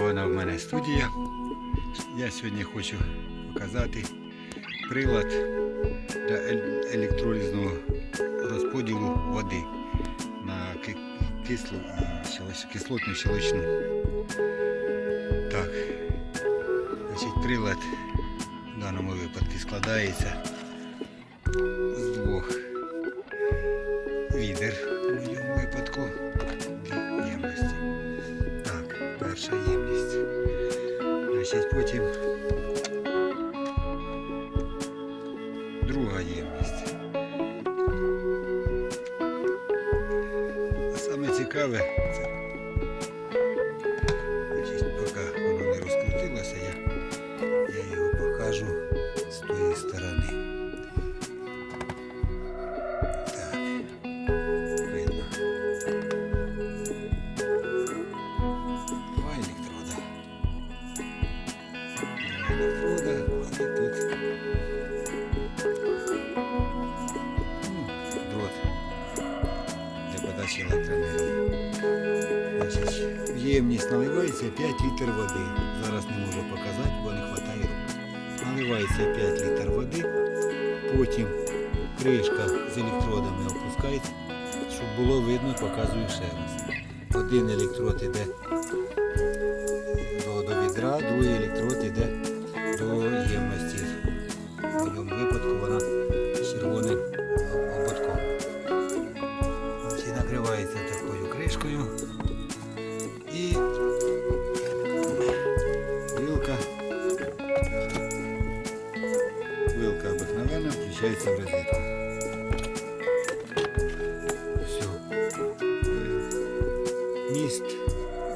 Вона в мене студія. Я сьогодні хочу показати прилад для електролізного розподілу води на кислу кислотну щелочну. Так, значить, прилад в даному випадку складається 10, потім друга ємність. А саме цікаве це Дрот для подачі електроенергії. Ємність наливається 5 літр води. Зараз не можу показати, бо не вистачає рук. Наливається 5 літр води, потім кришка з електродами опускається, щоб було видно, показую ще раз. Один електрод йде до, до відра, другий електрод моєму випадку вона червоним ободком. Значить, накривається такою кришкою і вилка. Вилка обикновенна включається в розетку. Все. Міст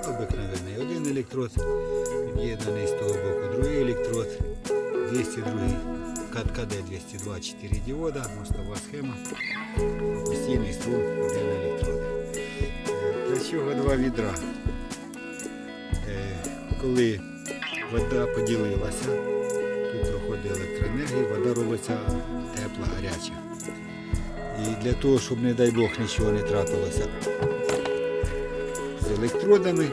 обикновений. Один електрод під'єднаний з того боку, другий електрод, 202 КД 202 4 діода, мостова схема, постійний струм, один електрод. Е, Для чого два відра? Е, Коли вода поділилася, тут проходить електроенергія, вода робиться тепла, гаряча. І для того, щоб, не дай Бог, нічого не трапилося з електродами,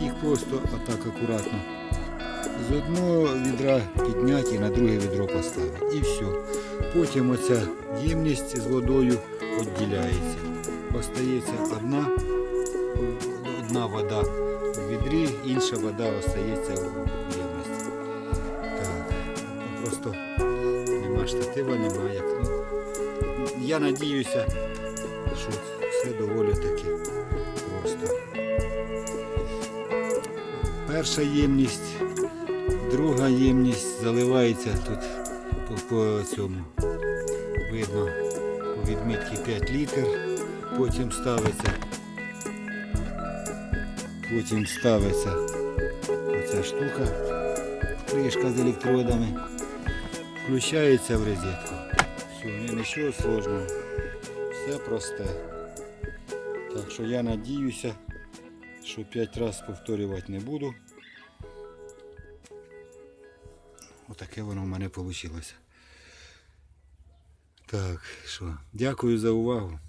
їх просто отак акуратно з одного відра підняти і на друге відро поставити. І все. Потім оця ємність з водою відділяється. Остається одна, одна вода в відрі, інша вода остається в ємності. Так, ну, просто нема штатива, нема як. Ну, я надіюся, що все доволі таки просто. Перша ємність, друга ємність заливається тут по, по цьому. Видно по відмітки 5 літр. Потім ставиться. Потім ставиться оця штука, кришка з електродами. Включається в розетку. Все, нічого сложного. Все просте. Так що я надіюся, що 5 разів повторювати не буду. Отаке воно в мене вийшло. Так, що, дякую за увагу.